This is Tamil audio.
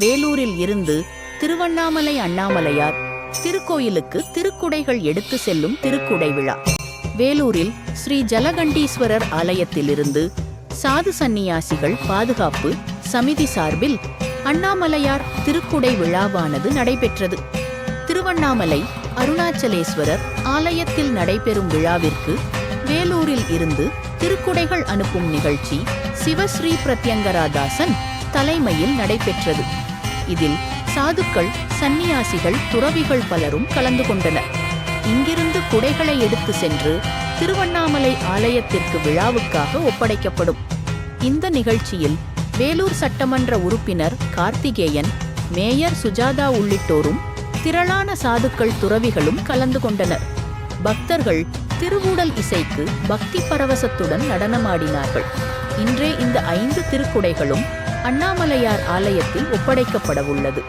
வேலூரில் இருந்து திருவண்ணாமலை அண்ணாமலையார் திருக்கோயிலுக்கு திருக்குடைகள் எடுத்து செல்லும் திருக்குடை விழா. வேலூரில் ஸ்ரீ ஜலகண்டீஸ்வரர் ஆலயத்திலிருந்து சாது சந்நியாசிகள் பாதுகாப்பு சமிதி சார்பில் அண்ணாமலையார் திருக்குடை விழாவானது நடைபெற்றது. திருவண்ணாமலை அருணாச்சலேஸ்வரர் ஆலயத்தில் நடைபெறும் விழாவிற்கு வேலூரில் இருந்து திருக்குடைகள் அனுப்பும் நிகழ்ச்சி சிவஸ்ரீ பிரத்யங்கராதாசன் தலைமையில் நடைபெற்றது. இதில் சாதுக்கள் சந்நியாசிகள் துறவிகள் பலரும் கலந்து கொண்டனர். இங்கிருந்து குடைகளை எடுத்து சென்று திருவண்ணாமலை ஆலயத்திற்கு விழாவுக்காக ஒப்படைக்கப்படும். இந்த நிகழ்ச்சியில் வேலூர் சட்டமன்ற உறுப்பினர் கார்த்திகேயன் மேயர் சுஜாதா உள்ளிட்டோரும் திரளான சாதுக்கள் துறவிகளும் கலந்து கொண்டனர். பக்தர்கள் திருவூடல் இசைக்கு பக்தி பரவசத்துடன் நடனமாடினார்கள். இன்றே இந்த ஐந்து திருக்குடைகளும் அண்ணாமலையார் ஆலயத்தில் ஒப்படைக்கப்படவுள்ளது.